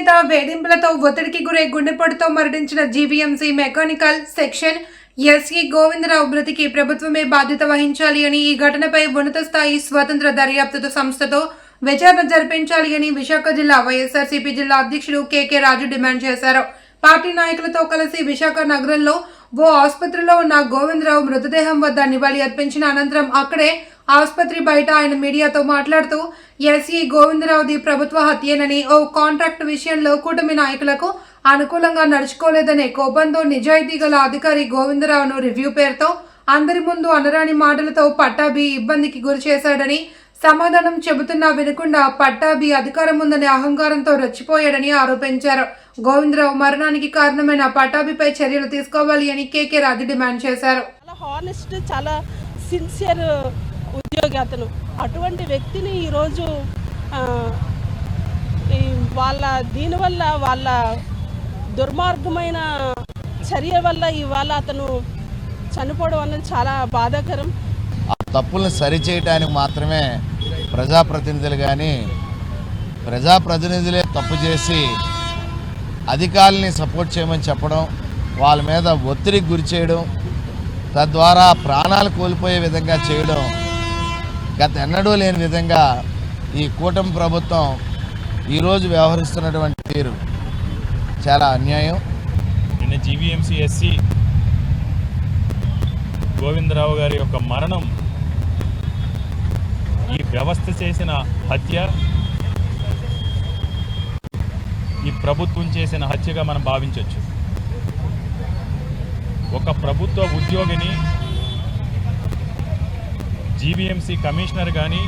నేత వేధింపులతో ఒత్తిడికి గురై గుండెపోటుతో మరణించిన GVMC mechanical section SE Govindarao మృతికి ప్రభుత్వమే బాధ్యత వహించాలి అని ఈ ఘటనపై ఉన్నత స్థాయి స్వతంత్ర దర్యాప్తు సంస్థతో విచారణ జరిపించాలి అని విశాఖ జిల్లా వైఎస్ఆర్సీపీ జిల్లా అధ్యక్షుడు కేకే రాజు డిమాండ్ చేశారు. పార్టీ నాయకులతో కలిసి విశాఖ నగరంలో ఓ ఆసుపత్రిలో ఉన్న గోవిందరావు మృతదేహం వద్ద నివాళి అర్పించిన అనంతరం అక్కడే ఆసుపత్రి బయట ఆయన మీడియాతో మాట్లాడుతూ ఎస్ఈ గోవిందరావుది ప్రభుత్వ హత్యేనని ఓ కాంట్రాక్ట్ విషయంలో కూటమి నాయకులకు అనుకూలంగా నడుచుకోలేదనే కోపంతో నిజాయితీ గల అధికారి గోవిందరావును రివ్యూ పేరుతో అందరి ముందు అనరాని మాటలతో పట్టాభి ఇబ్బందికి గురి చేశాడని సమాధానం చెబుతున్నా వినకుండా పట్టాభి అధికారం ఉందనే అహంకారంతో రెచ్చిపోయాడని ఆరోపించారు. గోవిందరావు మరణానికి కారణమైన పట్టాభిపై చర్యలు తీసుకోవాలి అని కేకే రాజు డిమాండ్ చేశారు. చాలా హానెస్ట్ చాలా సిన్సియర్ ఉద్యోగి అతను అటువంటి వ్యక్తిని ఈరోజు ఈ వాళ్ళ దీనివల్ల వాళ్ళ దుర్మార్గమైన చర్య వల్ల ఇవాళ అతను చనిపోవడం అన్నది చాలా బాధాకరం. ఆ తప్పుల్ని సరిచేయటానికి మాత్రమే ప్రజాప్రతినిధులు కానీ ప్రజాప్రతినిధులే తప్పు చేసి అధికారుల్ని సపోర్ట్ చేయమని చెప్పడం వాళ్ళ మీద ఒత్తిడికి గురి చేయడం తద్వారా ప్రాణాలు కోల్పోయే విధంగా చేయడం గత ఎన్నడూ లేని విధంగా ఈ కూటమి ప్రభుత్వం ఈరోజు వ్యవహరిస్తున్నటువంటి తీరు చాలా అన్యాయం. నిన్న జీవీఎంసీ ఎస్సీ గోవిందరావు గారి యొక్క మరణం ఈ వ్యవస్థ చేసిన హత్య ఈ ప్రభుత్వం చేసిన హత్యగా మనం భావించవచ్చు ఒక ప్రభుత్వ ఉద్యోగిని జీవీఎంసీ కమిషనర్ కానీ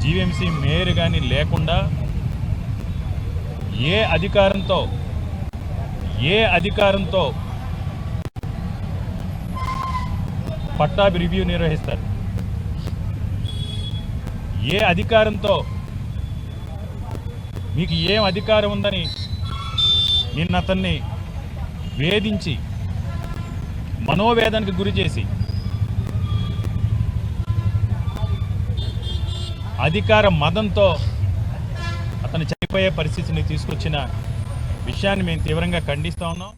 జీవీఎంసీ మేయర్ కానీ లేకుండా ఏ అధికారంతో ఏ అధికారంతో పట్టాభి రివ్యూ నిర్వహిస్తారు? ఏ అధికారంతో మీకు ఏం అధికారం ఉందని నిన్న అతన్ని వేధించి మనోవేదనకు గురి చేసి అధికార మదంతో అతను చనిపోయే పరిస్థితిని తీసుకొచ్చిన విషయాన్ని మేము తీవ్రంగా ఖండిస్తా ఉన్నాం.